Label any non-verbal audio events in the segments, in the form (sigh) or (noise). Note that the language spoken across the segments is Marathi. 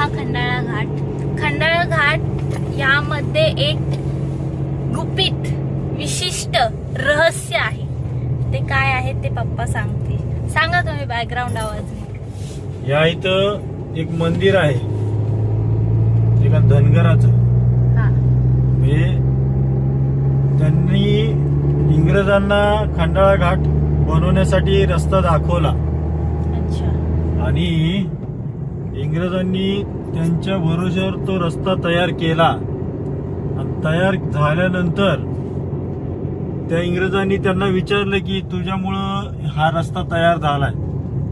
हा खंडाळा घाट. खंडाळा घाट यामध्ये एक गुपित विशिष्ट रहस्य आहे. ते काय आहे ते पप्पा सांगतील. सांगा तुम्ही बॅकग्राऊंड आवाज. या इथं एक मंदिर आहे. एका धनगराचं? हा. म्हणजे त्यांनी इंग्रजांना खंडाळा घाट बनवण्यासाठी रस्ता दाखवला. अच्छा. आणि इंग्रजांनी त्यांच्या भरोश्यावर तो रस्ता तयार केला. आणि तयार झाल्यानंतर त्या इंग्रजांनी त्यांना विचारलं की तुझ्यामुळं हा रस्ता तयार झालाय.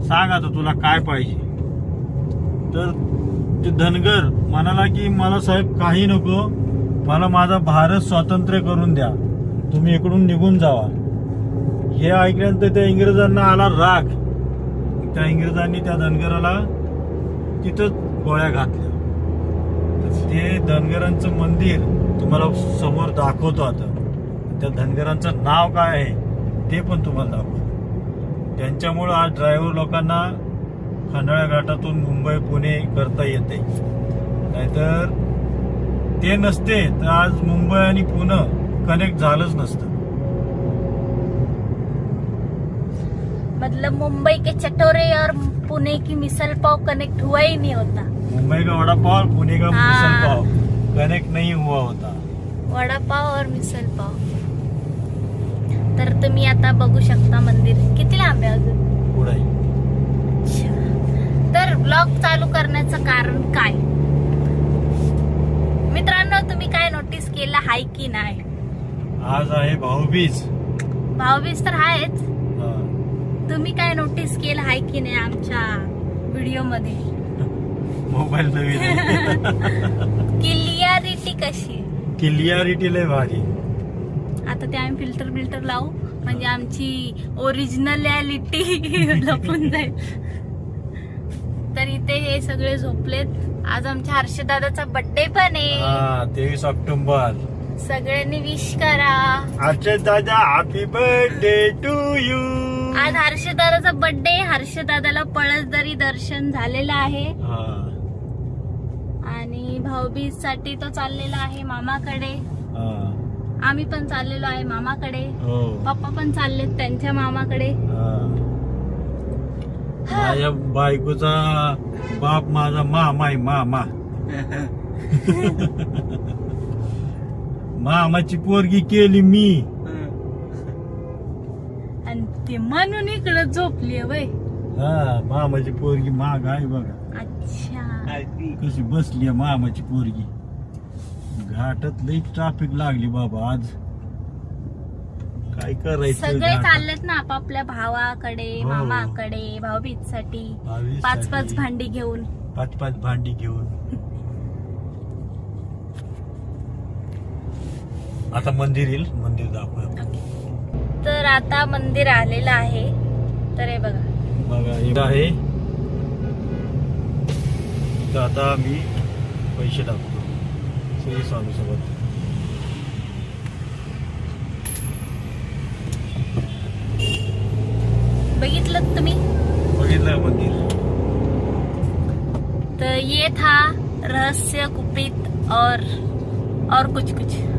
सांग आता तुला काय पाहिजे. तर ते धनगर म्हणाला की मला साहेब काही नको. मला माझा भारत स्वातंत्र्य करून द्या. तुम्ही इकडून निघून जावा. हे ऐकल्यानंतर त्या इंग्रजांना आला राग. त्या इंग्रजांनी त्या धनगराला तिथं गोळ्या घातल्या. ते धनगरांचं मंदिर तुम्हाला समोर दाखवतो आता. त्या धनगरांचं नाव काय आहे ते पण तुम्हाला दाखवतो. त्यांच्यामुळं आज ड्रायव्हर लोकांना खंडाळ्या घाटातून मुंबई पुणे करता येते. नाहीतर ते नसते तर आज मुंबई आणि पुणे कनेक्ट झालंच नसतं. मतलब मुंबई के चटोरे और पुणे की मिसल पाव कनेक्ट हुआ ही नहीं होता। मुंबई का वड़ा पाव पुणे का हाँ। मिसल पाव कनेक्ट नहीं हुआ होता। वडा पाव और मिसल पाव। तर तुम्ही आता बघू शकता मंदिर. किती लांब आहे अजून? पुढे. अच्छा. तर ब्लॉग चालू करण्याचं कारण काय? मित्रांनो तुम्ही काय नोटीस केलं हाय की नाही? आज आहे भाऊबीज. भाऊबीज तर आहेच. तुम्ही काय नोटीस केलं हाय की नाही आमच्या व्हिडिओमध्ये? मोबाईल नवीन आहे. क्लिअरिटी कशी? आहे? क्लिअरिटी लय भारी. आता ते आम्ही फिल्टर बिल्टर लावू. म्हणजे आमची ओरिजिनलॅलिटी (laughs) लपून जाईल. तर इथे हे सगळे झोपलेत. आज आमच्या हर्षदादाचा बर्थडे पण आहे. तेवीस ऑक्टोबर. सगळ्यांनी विश करा. आजच्या दादा हॅपी बर्थडे टू यू आज हर्षदादाचा बर्थडे हर्षदादाला पळसदरी दर्शन झालेलं आहे. आणि भाऊबीजसाठी तो चाललेला आहे मामाकडे. आम्ही पण चाललेलो आहे मामाकडे. हो. पप्पा पण चाललेत त्यांच्या मामाकडे. हा. माझ्या बायकोचा बाप माझा मामा आहे मामा. (laughs) मामाची पोरगी केली मी. ते म्हणून इकडे झोपली वय. हा मामाची पोरगी माग आहे बघा. अच्छा. कशी बसली आहे मामाची पोरगी. घाटात लई ट्रॅफिक लागली बाबा आज. काय करायचं सगळे घाटात? चाललेत ना आपापल्या भावाकडे हो. मामाकडे भाऊबीजसाठी. पाच पाच भांडी घेऊन. पाच पाच भांडी घेऊन. (laughs) आता मंदिर येईल. मंदिर दाखवूया. तर आता मंदिर आलेलं आहे. तर हे बघा. आहे. तर आता मी पैसे टाकतो. श्री स्वामी सोबत बघितलं तुम्ही? बघितलं मंदिर? तो ये था रहस्य कुपित और और कुछ कुछ.